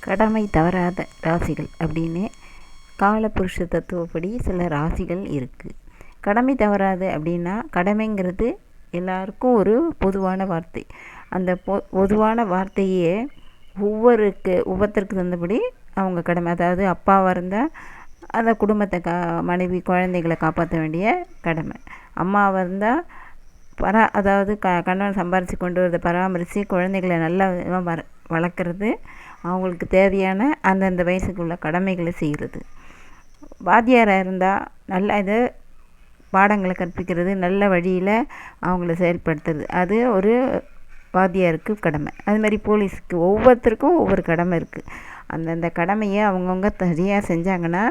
கடமை தவறாத ராசிகள் அப்படின்னு காலபுருஷ தத்துவப்படி சில ராசிகள் இருக்குது கடமை தவறாது அப்படின்னா கடமைங்கிறது எல்லாருக்கும் ஒரு பொதுவான வார்த்தை. அந்த பொ பொதுவான வார்த்தையே ஒவ்வொருக்கு ஒவ்வொருத்தருக்கு தகுந்தபடி அவங்க கடமை. அதாவது அப்பாவாக இருந்தால் அந்த குடும்பத்தை கா மனைவி குழந்தைகளை காப்பாற்ற வேண்டிய கடமை. அம்மாவாக இருந்தால் பரா அதாவது க கணவன் சம்பாரித்து கொண்டு வரதை பராமரித்து குழந்தைகளை நல்லா வர வளர்க்குறது அவங்களுக்கு தேவையான அந்தந்த வயசுக்குள்ள கடமைகளை செய்கிறது வாத்தியாராக இருந்தால் நல்ல இது பாடங்களை கற்பிக்கிறது நல்ல வழியில் அவங்கள செயல்படுத்துறது. அது ஒரு வாத்தியாருக்கு கடமை. அது மாதிரி போலீஸுக்கு ஒவ்வொருத்தருக்கும் ஒவ்வொரு கடமை இருக்குது அந்தந்த கடமையை அவங்கவுங்க சரியாக செஞ்சாங்கன்னா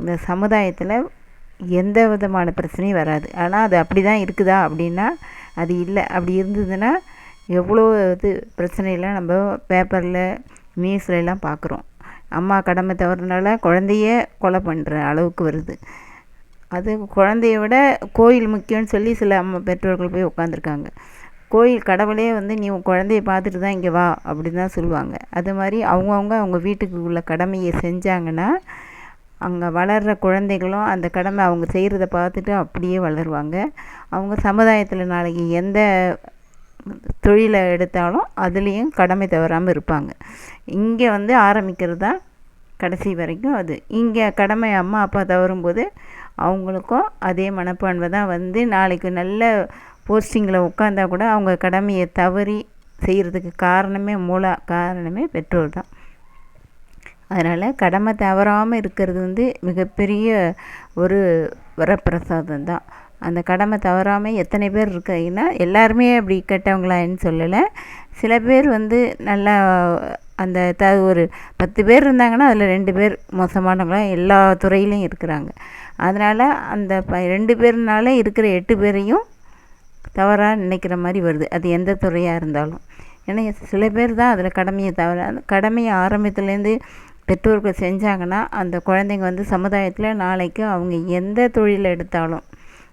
இந்த சமுதாயத்தில் எந்த விதமான பிரச்சனையும் வராது. ஆனால் அது அப்படி தான் இருக்குதா அப்படின்னா அது இல்லை. அப்படி இருந்ததுன்னா எவ்வளோ இது பிரச்சனையெல்லாம் நம்ம பேப்பரில் நியூஸ்லலாம் பார்க்குறோம். அம்மா கடமை தவறுனால குழந்தைய கொலை பண்ணுற அளவுக்கு வருது. அது குழந்தைய விட கோயில் முக்கியம்னு சொல்லி சில அம்மா பெற்றோர்கள் போய் உட்காந்துருக்காங்க கோயில் கடவுளே வந்து நீ உன் குழந்தைய பார்த்துட்டு தான் இங்கே வா அப்படின்னு தான் சொல்லுவாங்க. அது மாதிரி அவங்கவுங்க அவங்க வீட்டுக்கு உள்ள கடமையை செஞ்சாங்கன்னா அங்கே வளர்கிற குழந்தைகளும் அந்த கடமை அவங்க செய்கிறத பார்த்துட்டு அப்படியே வளருவாங்க. அவங்க சமுதாயத்தில் நாளைக்கு எந்த தொழிலை எடுத்தாலும் அதுலேயும் கடமை தவறாமல் இருப்பாங்க. இங்கே வந்து ஆரம்பிக்கிறது தான் கடைசி வரைக்கும் அது. இங்கே கடமை அம்மா அப்பா தவறும்போது அவங்களுக்கும் அதே மனப்பான்மை தான் வந்து நாளைக்கு நல்ல போஸ்டிங்கில் உட்காந்தா கூட அவங்க கடமையை தவறி செய்கிறதுக்கு காரணமே மூல காரணமே பெற்றோர் தான். அதனால் கடமை தவறாமல் இருக்கிறது வந்து மிகப்பெரிய ஒரு வரப்பிரசாதம் தான். அந்த கடமை தவறாமல் எத்தனை பேர் இருக்காங்கன்னா எல்லாருமே அப்படி கெட்டவங்களான்னு சொல்லலை. சில பேர் வந்து நல்லா அந்த த ஒரு பத்து பேர் இருந்தாங்கன்னா அதில் ரெண்டு பேர் மோசமானவங்களாம் எல்லா துறையிலையும் இருக்கிறாங்க. அதனால் அந்த ப ரெண்டு பேர்னால இருக்கிற எட்டு பேரையும் தவறாக நினைக்கிற மாதிரி வருது. அது எந்த துறையாக இருந்தாலும். ஏன்னா சில பேர் தான் அதில் கடமையை தவிர கடமையை ஆரம்பத்துலேருந்து பெற்றோர்கள் செஞ்சாங்கன்னா அந்த குழந்தைங்க வந்து சமுதாயத்தில் நாளைக்கு அவங்க எந்த தொழில் எடுத்தாலும்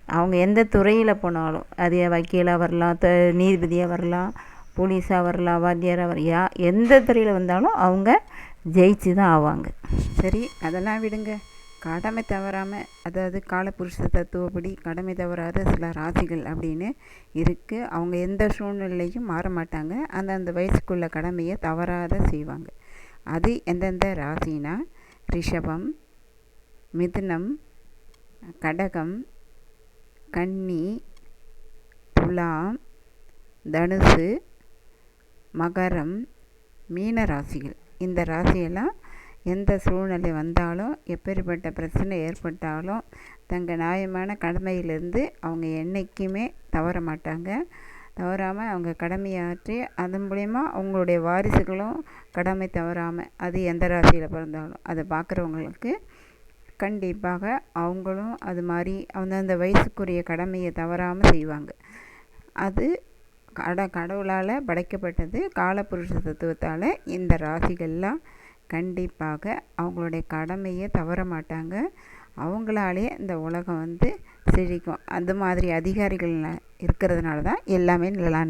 அவங்க எந்த துறையில் போனாலும் அது வக்கீலாக வரலாம் த நீதிபதியாக வரலாம் போலீஸாக வரலாம் வாத்தியாராக வர யா எந்த துறையில் வந்தாலும் அவங்க ஜெயிச்சு தான் ஆவாங்க. சரி அதெல்லாம் விடுங்க. கடமை தவறாமல் அதாவது காலபுருஷ தத்துவப்படி கடமை தவறாத சில ராசிகள் அப்படின்னு இருக்குது அவங்க எந்த சூழ்நிலையும் மாற மாட்டாங்க. அந்தந்த வயசுக்குள்ள கடமையை தவறாத செய்வாங்க. அது எந்தெந்த ராசினா ரிஷபம் மிதுனம் கடகம் கன்னி துலாம் தனுசு மகரம் மீன ராசிகள் இந்த ராசியெல்லாம் எந்த சூழ்நிலை வந்தாலும் எப்பேற்பட்ட பிரச்சனை ஏற்பட்டாலும் தங்கள் நியாயமான கடமையிலேருந்து அவங்க என்றைக்குமே தவற மாட்டாங்க. தவறாமல் அவங்க கடமையாற்றி அதன் மூலயமா அவங்களுடைய வாரிசுகளும் கடமை தவறாமல் அது எந்த ராசியில் பிறந்தாலும் அதை பார்க்குறவங்களுக்கு கண்டிப்பாக அவங்களும் அது மாதிரி அந்தந்த வயசுக்குரிய கடமையை தவறாமல் செய்வாங்க. அது கட கடவுளால் படைக்கப்பட்டது காலபுருஷ தத்துவத்தால் இந்த ராசிகள்லாம் கண்டிப்பாக அவங்களுடைய கடமையை தவற மாட்டாங்க. அவங்களாலே இந்த உலகம் வந்து செழிக்கும். அந்த மாதிரி அதிகாரிகள் இருக்கிறதுனால தான் எல்லாமே நல்லா